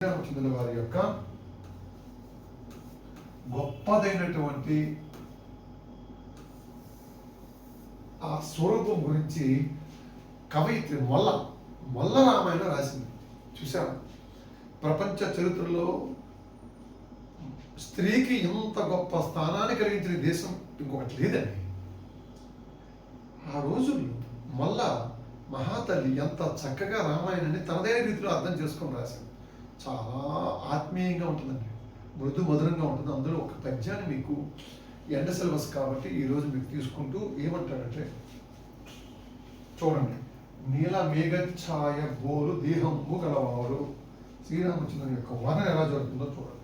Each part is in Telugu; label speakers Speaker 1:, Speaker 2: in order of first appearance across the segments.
Speaker 1: చెందిన వారి యొక్క గొప్పదైనటువంటి ఆ స్వరూపం గురించి కవయిత్రి మొల్ల మొల్ల రామాయణం రాసింది. చూసారా ప్రపంచ చరిత్రలో స్త్రీకి ఇంత గొప్ప స్థానాన్ని కలిగించిన దేశం ఇంకొకటి లేదండి. ఆ రోజుల్లో మళ్ళా మహాతల్లి ఎంత చక్కగా రామాయణాన్ని తనదైన రీతిలో అర్థం చేసుకొని రాసింది. చాలా ఆత్మీయంగా ఉంటుందండి. మృదు మధురంగా ఉంటుంది. అందులో ఒక పద్యాన్ని మీకు ఎండ సిలబస్ కాబట్టి ఈరోజు మీకు తీసుకుంటూ ఏమంటాడంటే చూడండి. నీల మేఘఛాయ బోలు దేహము గలవారు. శ్రీరామచంద్రుని యొక్క వర్ణన ఎలా జరుగుతుందో చూడండి.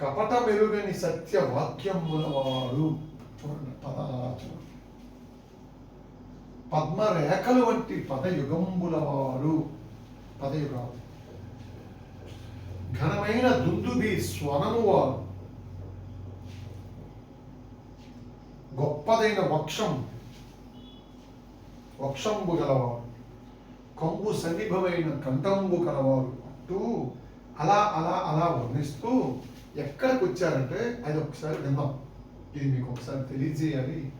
Speaker 1: కపట మెరుగని సత్య వాక్యముల గలవారు చూడండి. పదాలు పద్మరేఖలు వంటి పదయుగంబుల వారు పదయుగాలు. ఘనమైన దుందుబి స్వనము వారు గొప్పదైన వక్షం. వక్షంబు గలవారు. కొంగు సన్నిభమైన కంఠంబు కలవారు అంటూ అలా అలా అలా వర్ణిస్తూ ఎక్కడికి వచ్చారంటే అది ఒకసారి విందాం ఇది మీకు ఒకసారి తెలియజేయాలి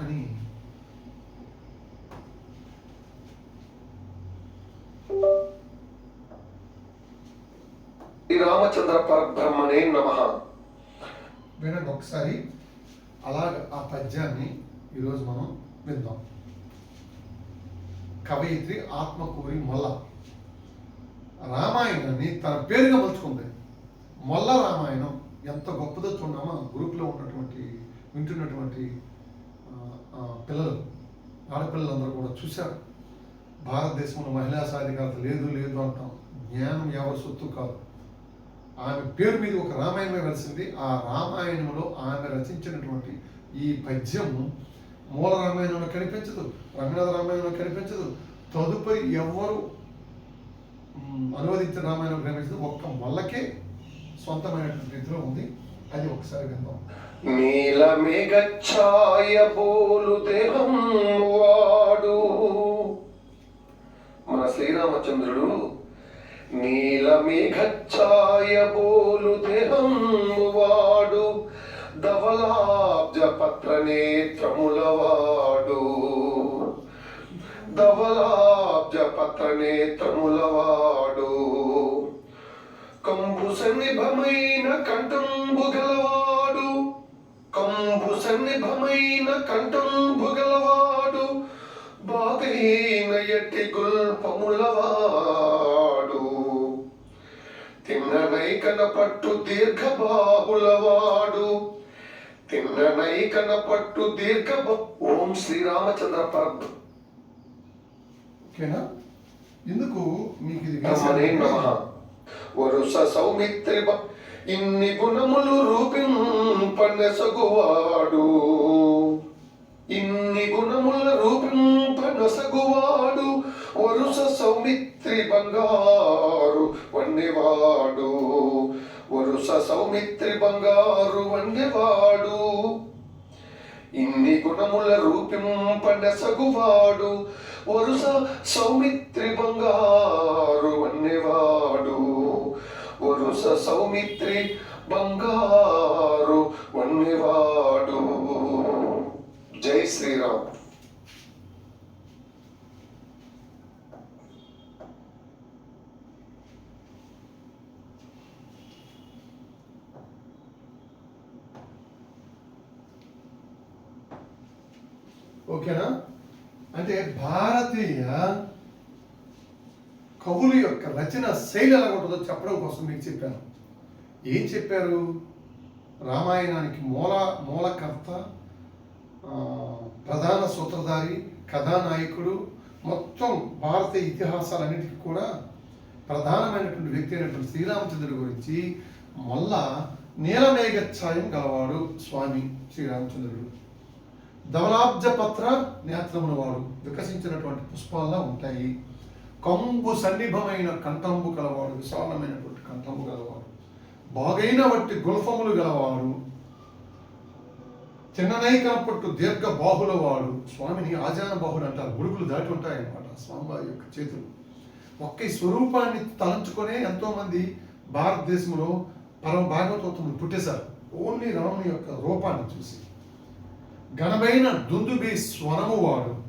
Speaker 1: అని
Speaker 2: శ్రీరామచంద్ర పరబ్రహ్మణే నమ.
Speaker 1: వినండి ఒకసారి. అలాగ ఆ పద్యాన్ని ఈరోజు మనం విందాం. కవయిత్రి ఆత్మకూరి మొల్ల. రామాయణాన్ని తన పేరుగా మలుచుకుంది. మొల్ల రామాయణం ఎంత గొప్పదో చూడమా? గ్రూప్లో ఉన్నటువంటి వింటున్నటువంటి పిల్లలు ఆడపిల్లలందరూ కూడా చూశారు. భారతదేశంలో మహిళా సాధికారత లేదు లేదు అంటాం. జ్ఞానం ఎవరి సొత్తు కాదు. ఆమె పేరు మీద ఒక రామాయణమే వెలిసింది. ఆ రామాయణంలో ఆమె రచించినటువంటి ఈ పద్యం మూల రామాయణంలో కనిపించదు రంగనాథ రామాయణంలో కనిపించదు. తదుపరి ఎవరు అనువదించిన రామాయణం కనిపించదు ఒక్క మల్లకే సొంతమైనటువంటి రీతిలో ఉంది. అది ఒకసారి విందాం.
Speaker 2: నీల మేఘఛాయ పోలు దేహం వాడు. మన శ్రీరామచంద్రుడు నీలమేఘఛాయ బోలు దేహం వాడు ధవలాబ్జ పత్ర నేత్రముల వాడు ధవలాబ్జ పత్ర నేత్రముల కంబు సన్నిభమైన కంఠంబు గలవాడు కంబు సన్నిభమైన కంఠంబు గలవాడు. బాగైన ఎట్టి గుల్పములవాడు. తిన్ననైకన పట్టు దీర్ఘ బాహులవాడు తిన్ననైకన పట్టు దీర్ఘ ఓం శ్రీరామచంద్ర పరబ్రహ్మ.
Speaker 1: ఓకేనా? ఎందుకు మీకు ఇది
Speaker 2: నమ వరుస సౌమిత్రి ఇన్ని గుణములు రూపింపనసగువాడు. ఇన్ని గుణముల రూపింపనసగువాడు. వరుస సౌమిత్రి బంగారు వన్నెవాడు. వరుస సౌమిత్రి బంగారు వన్నెవాడు. ఇన్ని గుణముల రూపింపనెసగువాడు వరుస సౌమిత్రి బంగారు వన్నెవాడు. వరుస సౌమిత్రి బంగారు వన్నెవాడు జై శ్రీరామ్
Speaker 1: ఓకేనా అంటే భారతీయ కవుల నచ్చిన శైలి ఎలా ఉంటుందో చెప్పడం కోసం మీకు చెప్పాను. ఏం చెప్పారు? రామాయణానికి మూల మూలకర్త ప్రధాన సూత్రధారి కథానాయకుడు మొత్తం భారతీయ ఇతిహాసాలన్నిటికీ కూడా ప్రధానమైనటువంటి వ్యక్తి అయినటువంటి శ్రీరామచంద్రుడి గురించి మళ్ళా నీలమేఘఛాయం గలవాడు స్వామి శ్రీరామచంద్రుడు. ధవలాబ్జ పత్ర నేత్రముల వాడు వికసించినటువంటి పుష్పాల్లా ఉంటాయి. కంబు సన్నిభమైన కంఠంబు గలవాడు విశాలమైనటువంటి కంఠంబు గలవాడు బాగైన వట్టి గుల్ఫములు గలవాడు చిన్ననై కనపట్టు దీర్ఘ బాహుల వాడు స్వామిని ఆజాన బాహుడు అంటారు. గుడుగులు దాటి ఉంటాయన్నమాట స్వామివారి యొక్క చేతులు. ఒక్క స్వరూపాన్ని తలంచుకొనే ఎంతోమంది భారతదేశంలో పరమ భాగవతోత్తములు పుట్టేశారు. ఓన్లీ రాముని యొక్క రూపాన్ని చూసి. ఘనమైన దుందుబి స్వరము వాడు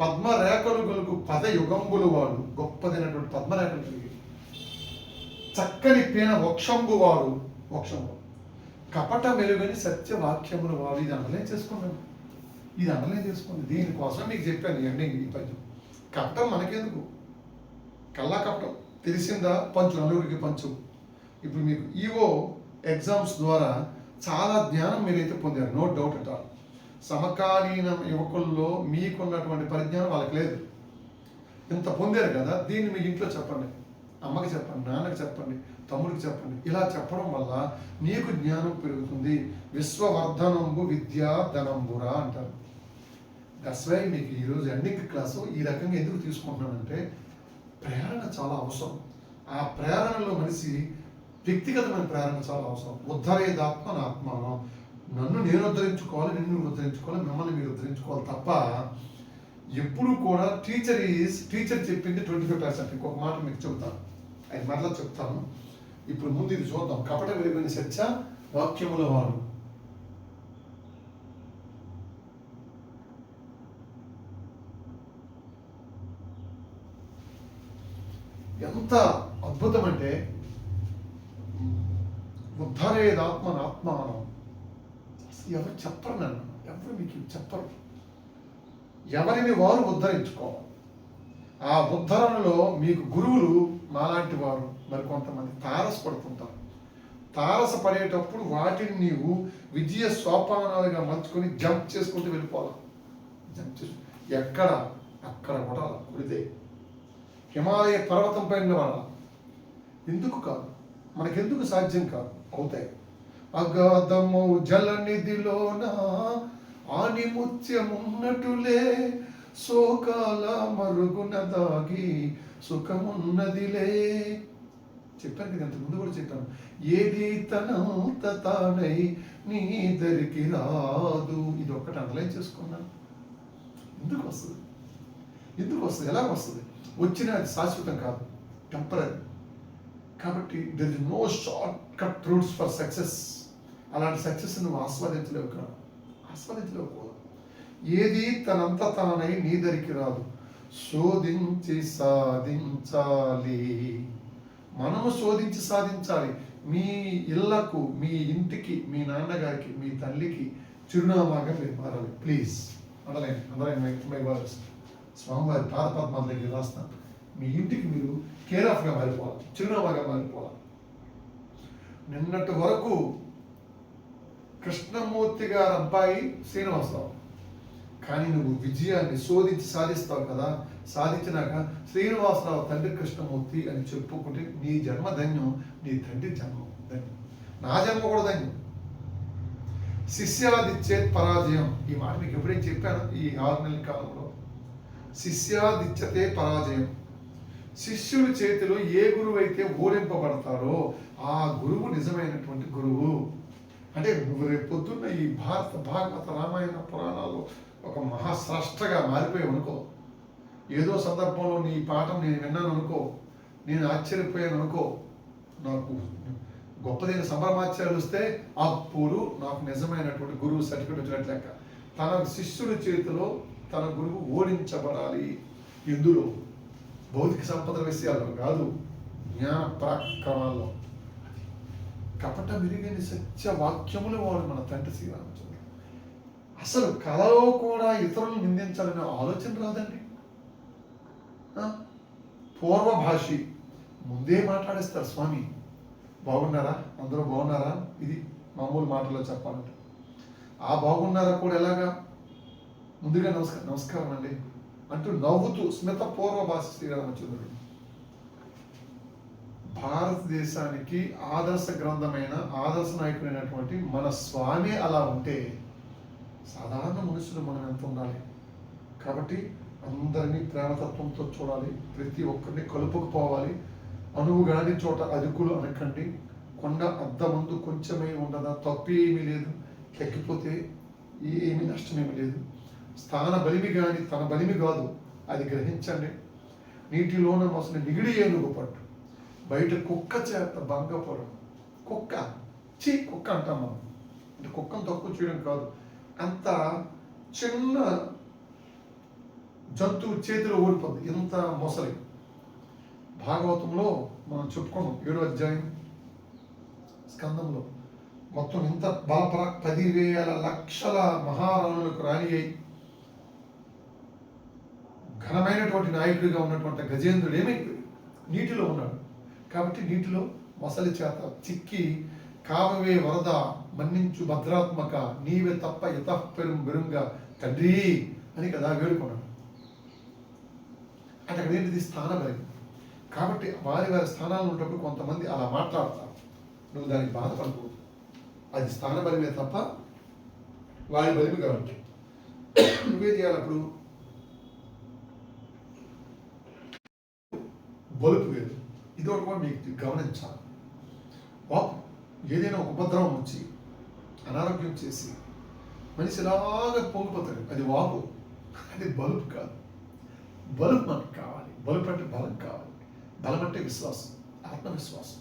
Speaker 1: పద్మరేఖలు గలుగు పద యుగంబులు వాడు గొప్పదైనటువంటి పద్మరేఖలు కలిగి. చక్కని పీన వక్షంబు వాడు వక్షంబు. కపట వెలుగని సత్యవాక్యములు వాడు ఇది అనలేం చేసుకున్నాను ఇది అనలేం చేసుకోండి. దీనికోసం మీకు చెప్పాను ఎండింగ్ ఈ పద్యం. కపటం మనకెందుకు? కల్లా కపటం. తెలిసిందా? పంచు నలుగురికి పంచు. ఇప్పుడు మీకు ఈవో ఎగ్జామ్స్ ద్వారా చాలా జ్ఞానం మీరైతే పొందారు. No doubt at all. సమకాలీన యువకుల్లో మీకున్నటువంటి పరిజ్ఞానం వాళ్ళకి లేదు. ఇంత పొందారు కదా దీన్ని మీ ఇంట్లో చెప్పండి. అమ్మకి చెప్పండి నాన్నకి చెప్పండి తమ్ముడికి చెప్పండి. ఇలా చెప్పడం వల్ల నీకు జ్ఞానం పెరుగుతుంది. విశ్వవర్ధనంబు విద్యా ధనంబురా అంటారు. దట్స్ వై మీకు ఈరోజు ఎండింగ్ క్లాసు ఈ రకంగా ఎందుకు తీసుకుంటున్నానంటే ప్రేరణ చాలా అవసరం. ఆ ప్రేరణలో మనిషి వ్యక్తిగతమైన ప్రేరణ చాలా అవసరం. ఉద్ధరేదాత్మ నా ఆత్మానం నన్ను నేను ఉద్ధరించుకోవాలి నిన్ను ఉద్ధరించుకోవాలి మిమ్మల్ని మీరు ఉద్ధరించుకోవాలి తప్ప ఎప్పుడు కూడా టీచర్ ఈజ్ టీచర్ చెప్పింది ట్వంటీ ఫైవ్ పర్సెంట్ ఇంకొక మాట మీకు చెబుతాను. అది మరలా చెప్తాను. ఇప్పుడు ముందు ఇది చూద్దాం. కపట విలువైన చర్చ వాక్యముల వారు. ఎంత అద్భుతం అంటే ఉద్ధరేదాత్మన ఎవరు చెప్పరు నన్ను. ఎవరు మీకు చెప్పరు. ఎవరిని వారు ఉద్ధరించుకోవాలి ఆ ఉద్ధరణలో మీకు గురువులు మాలాంటి వారు మరి కొంతమంది తారసపడుతుంటారు తారసపడేటప్పుడు వాటిని నీవు విజయ సోపానాలుగా మలుచుకొని జంప్ చేసుకుంటూ వెళ్ళిపోవాలి? జంప్ చేసు ఎక్కడ? అక్కడ కూడా కుడితే హిమాలయ పర్వతం పైన వాళ్ళ ఎందుకు కాదు? మనకెందుకు సాధ్యం కాదు? అవుతాయి. అగాధము జలనిధిలోన ఆనిముత్యమున్నటులే శోకాల మరుగున దాగి సుఖమున్నదిలే. చెప్పాను కదా అంతకుముందు ముందు కూడా చెప్పాను. ఏది తనంత తానై నీ దరికి రాదు. ఇది ఒక్కటి అండర్లైన్ చేసుకున్నాను ఎందుకు వస్తుంది? ఎందుకు వస్తుంది? ఎలా వస్తుంది? వచ్చినా అది శాశ్వతం కాదు. టెంపరీ కాబట్టి there is no short cut routes for success అలాంటి సక్సెస్ నువ్వు ఆస్వాదించలేవు కాదు ఆస్వాదించలేవు కూడా. ఏది తనంత తానై నీ దరికి రాదు. శోధించి సాధించాలి. మనము శోధించి సాధించాలి. మీ ఇళ్ళకు మీ ఇంటికి మీ నాన్నగారికి మీ తల్లికి చిరునామాగా మీరు మారాలి. ప్లీజ్ అనలేండి అనలేండి మై మై స్వామివారి పాదపద్మాల దగ్గర రాస్తాను. మీ ఇంటికి మీరు కేర్ ఆఫ్గా మారిపోవాలి. చిరునామాగా మారిపోవాలి. నిన్నటి వరకు కృష్ణమూర్తి గారి అబ్బాయి శ్రీనివాసరావు. కానీ నువ్వు విజయాన్ని శోధించి సాధిస్తావు కదా సాధించినాక శ్రీనివాసరావు తండ్రి కృష్ణమూర్తి అని చెప్పుకుంటే నీ జన్మ ధన్యం నీ తండ్రి జన్మ ధన్యం. నా జన్మ కూడా ధన్యం. శిష్యాదిచ్చే పరాజయం. ఈ మాట మీకు ఎప్పుడైనా చెప్పాను ఈ ఆరు నెలల కాలంలో? శిష్యాదిచ్చతే పరాజయం. శిష్యుడి చేతిలో ఏ గురువు అయితే ఓడింపబడతారో ఆ గురువు నిజమైనటువంటి గురువు. అంటే రేపు పొద్దున్న ఈ భారత భాగవత రామాయణ పురాణాలు ఒక మహాస్రష్టగా మారిపోయావు అనుకో. ఏదో సందర్భంలో నీ పాఠం నేను విన్నాను అనుకో. నేను ఆశ్చర్యపోయాను అనుకో. నాకు గొప్పదైన సంభ్రమాచార్యులు వస్తే అప్పుడు నాకు నిజమైనటువంటి గురువు సర్టిఫికెట్ వచ్చినట్లు లెక్క. తన శిష్యుడి చేతిలో తన గురువు ఓడించబడాలి. ఎందులో? భౌతిక సంపద విషయాల్లో కాదు. జ్ఞాన పరాక్రమాల్లో. కపట విరిగిన సత్య వాక్యములు వాడు మన తండ్రి శ్రీరామచంద్రుడు. అసలు కళలో కూడా ఇతరులను నిందించాలనే ఆలోచన రాదండి. పూర్వ పూర్వభాషి ముందే మాట్లాడేస్తారు స్వామి బాగున్నారా? అందరూ బాగున్నారా? ఇది మామూలు మాటలో చెప్పాలంటే. ఆ బాగున్నారా కూడా ఎలాగా? ముందుగా నమస్కారం నమస్కారం అండి అంటూ నవ్వుతూ స్మిత పూర్వ భాష శ్రీరామచంద్రుడు. భారతదేశానికి ఆదర్శ గ్రంథమైన ఆదర్శ నాయకుడైనటువంటి మన స్వామి అలా ఉంటే సాధారణ మనుషులు మనం ఎంత ఉండాలి? కాబట్టి అందరినీ ప్రేమతత్వంతో చూడాలి ప్రతి ఒక్కరిని కలుపుకుపోవాలి. అనువు కాని చోట అదుకులు అనకండి. కొండ అద్ద ముందు కొంచెమే ఉండదా తప్పు ఏమీ లేదు. తగ్గిపోతే ఏమీ నష్టమేమీ లేదు. స్థాన బలిమి కానీ తన బలిమి కాదు. అది గ్రహించండి. నీటిలోన మొసలి నిగిడి ఏనుగు పట్టు. బయట కుక్క చేత భంగపడు కుక్క చీ కుక్క అంటాం మనం. అంటే కుక్కను తక్కువ చేయడం కాదు. అంత చిన్న జంతువు చేతిలో ఊడిపోద్ది ఇంత మొసలి. భాగవతంలో మనం చెప్పుకున్నాం ఏడో అధ్యాయం స్కందంలో. మొత్తం ఇంత బాపర పదివేల లక్షల మహారాణులకు రాణి అయి ఘనమైనటువంటి నాయకుడిగా ఉన్నటువంటి గజేంద్రుడు ఏమైపోయాడు నీటిలో ఉన్నాడు. కాబట్టి నీటిలో మొసలి చేత చిక్కి కావవే వరద మన్నించు భద్రాత్మక నీవే తప్ప ఇతః పెరుం బెరుంగా. తండ్రి అని కదా వేడుకున్నాడు. అంటే అక్కడ ఏంటిది? స్థానబలి కాబట్టి వారి వారి స్థానాలు ఉన్నప్పుడు కొంతమంది అలా మాట్లాడతారు. నువ్వు దానికి బాధపడకూడదు. అది స్థాన స్థానబలిమే తప్ప వారి బలిమి కాబట్టి నువ్వే చేయాలి అప్పుడు? బలుపు వేరు ఇది ఒక కూడా మీకు గమనించాలి. వాపు ఏదైనా ఉపద్రవం వచ్చి అనారోగ్యం చేసి మనిషి ఇలాగా పొంగిపోతాడు? అది వాపు అది బలుపు కాదు. బలుపు మనకు కావాలి. బలుపు అంటే బలం కావాలి. బలం అంటే విశ్వాసం. ఆత్మవిశ్వాసం.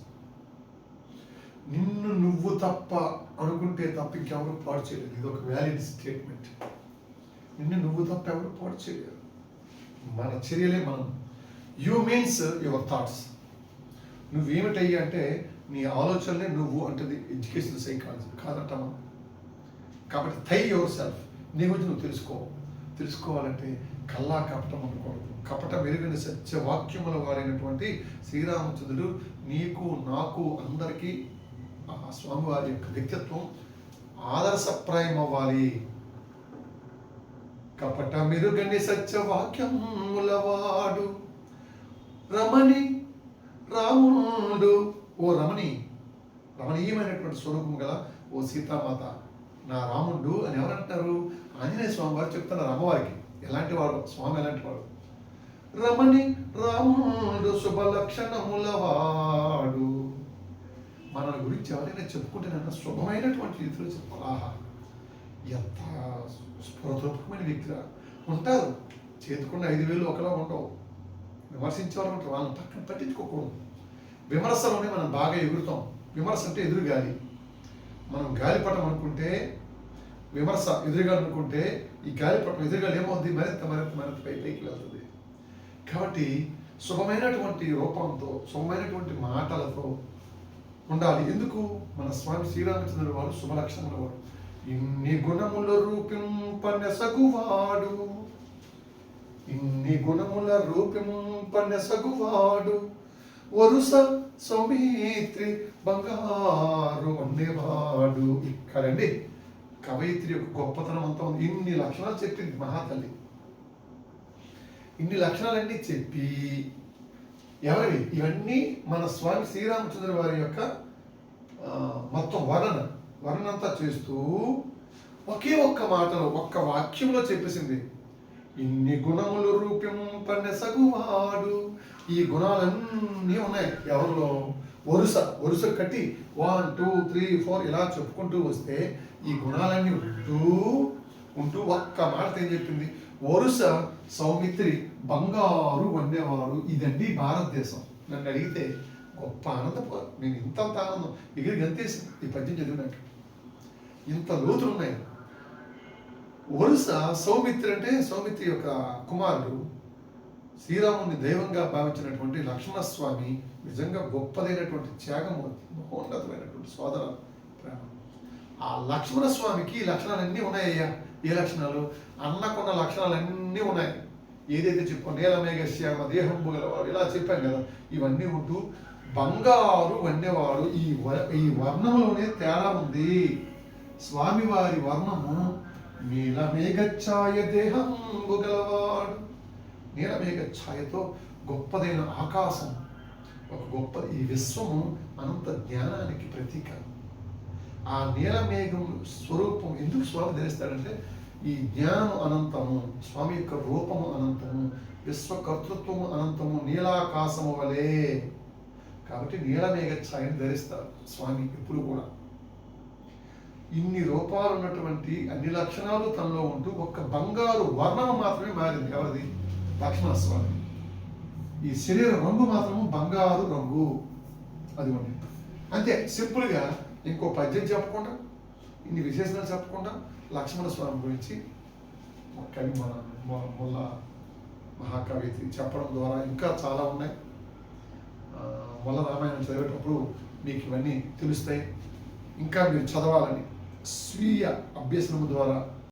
Speaker 1: నిన్ను నువ్వు తప్ప అనుకుంటే తప్ప ఇంకెవరు పాడు చేయలేదు. ఇది ఒక వ్యాలిడ్ స్టేట్మెంట్ నిన్ను నువ్వు తప్ప ఎవరు పాడు చేయలేరు. మన చర్యలే మనం. యూ మీన్స్ యువర్ థాట్స్ నువ్వేమిటయ్యా అంటే నీ ఆలోచనలే నువ్వు అంటది ఎడ్యుకేషన్ సైకాలజీ కాదంటామా కాబట్టి థై యువర్ సెల్ఫ్ నీ గురించి నువ్వు తెలుసుకో. తెలుసుకోవాలంటే కల్లా కపటం అనుకోవద్దు. కపట మెరుగైన సత్యవాక్యముల వారైనటువంటి శ్రీరామచంద్రుడు నీకు నాకు అందరికీ ఆ స్వామివారి యొక్క వ్యక్తిత్వం ఆదర్శప్రాయం అవ్వాలి కపట మెరుగని సత్యవాక్యములవాడు రమణి రాముడు. ఓ రమణి రమణీయమైనటువంటి స్వరూపం గల ఓ సీతామాత. నా రాముడు అని ఎవరంటారు? ఆంజనేయ స్వామి వారు చెప్తున్నారు అమ్మవారికి ఎలాంటి వాడు? స్వామి ఎలాంటి వాడు? రమణి రాముడు శుభలక్షణముల వాడు. మన గురించి ఎవరైనా చెప్పుకుంటేనన్నా శుభమైనటువంటి రీతిలో చెప్పాలి ఆహా! ఎంత స్ఫూర్తిమైన వ్యక్తిరా. ఉంటారు. చేతుకున్న ఐదు వేలు ఒకలా ఉండవు. విమర్శించే వాళ్ళు ఉంటారు. వాళ్ళని పక్కన పట్టించుకోకూడదు. విమర్శలోనే మనం బాగా ఎగురుతాం. విమర్శ అంటే ఎదురు గాలి మనం గాలిపటం అనుకుంటే విమర్శ ఎదురుగాలి అనుకుంటే ఈ గాలిపటం ఎదురుగాలి ఏమవుతుంది మరింత మరింత మరింత పై పైకి వెళ్తుంది. కాబట్టి శుభమైనటువంటి రూపంతో శుభమైనటువంటి మాటలతో ఉండాలి. ఎందుకు? మన స్వామి శ్రీరామచంద్రుడు వారు శుభలక్షణముల వారు. ఇన్ని గుణముల రూపింపనెసగువాడు ఇన్ని గుణముల రూపింపనెసగువాడు వరుస సౌమిత్రి బంగారు ఉండేవాడు ఇక్కడండి కవయిత్రి యొక్క గొప్పతనం అంతా ఉంది. ఇన్ని లక్షణాలు చెప్పింది మహాతల్లి. ఇన్ని లక్షణాలన్నీ చెప్పి ఎవరి ఇవన్నీ మన స్వామి శ్రీరామచంద్ర వారి యొక్క మొత్తం వర్ణన. వర్ణనంతా చేస్తూ ఒకే ఒక్క మాటలో ఒక్క వాక్యంలో చెప్పేసింది. ఇన్ని గుణములు రూపింపనెసగువాడు ఈ గుణాలన్నీ ఉన్నాయి ఎవరిలో? వరుస వరుస కట్టి వన్ టూ త్రీ ఫోర్ ఇలా చెప్పుకుంటూ వస్తే ఈ గుణాలన్నీ ఉంటూ ఉంటూ ఒక్క మాట ఏం చెప్పింది? వరుస సౌమిత్రి బంగారు వండేవారు ఇదండి భారతదేశం. నన్ను అడిగితే గొప్ప ఆనందపో నేను ఇంత అంత ఆనందం. ఎగిరి గంతేసింది ఈ పద్యం చదివినాక. ఇంత లోతులు ఉన్నాయి వరుస సౌమిత్రి అంటే సౌమిత్రి యొక్క కుమారుడు. శ్రీరాముని దైవంగా భావించినటువంటి లక్ష్మణస్వామి నిజంగా గొప్పదైనటువంటి త్యాగమూర్తి మహోన్నతమైనటువంటి సోదర ప్రేమ. ఆ లక్ష్మణ స్వామికి లక్షణాలన్నీ ఉన్నాయ్యా. ఏ లక్షణాలు? అన్నకున్న లక్షణాలన్నీ ఉన్నాయి. ఏదైతే చెప్పు నీలమేఘశ్యామ దేహంబు గలవాడు ఇలా చెప్పాం కదా. ఇవన్నీ ఉంటూ బంగారు వన్యవాడు ఈ వ ఈ వర్ణంలోనే తేడా ఉంది. స్వామివారి వర్ణము నీలమేఘ దేహం దేహంబు గలవాడు గొప్పదైన ఆకాశం ఒక గొప్ప ఈ విశ్వము అనంత జ్ఞానానికి ప్రతీక. ఆ నీలమేఘం స్వరూపం ఎందుకు స్వామి ధరిస్తాడంటే ఈ జ్ఞానము అనంతము స్వామి యొక్క రూపము అనంతము విశ్వకర్తృత్వము అనంతము నీలాకాశము వలే. కాబట్టి నీలమేఘ ధరిస్తారు స్వామి ఎప్పుడు కూడా. ఇన్ని రూపాలు ఉన్నటువంటి అన్ని లక్షణాలు తనలో ఉంటూ ఒక్క బంగారు వర్ణం మాత్రమే మారింది. ఎవరిది? లక్ష్మణ స్వామి ఈ శరీర రంగు మాత్రము బంగారు రంగు. అది ఉంది. అంతే సింపుల్గా ఇంకో పద్యం చెప్పకుండా ఇన్ని విశేషాలు చెప్పకుండా లక్ష్మణ స్వామి గురించి కవి మన ముల్ల మహాకవి చెప్పడం ద్వారా ఇంకా చాలా ఉన్నాయి. ముల్ల రామాయణం చదివేటప్పుడు మీకు ఇవన్నీ తెలుస్తాయి. ఇంకా మీరు చదవాలని స్వీయ అభ్యసనం ద్వారా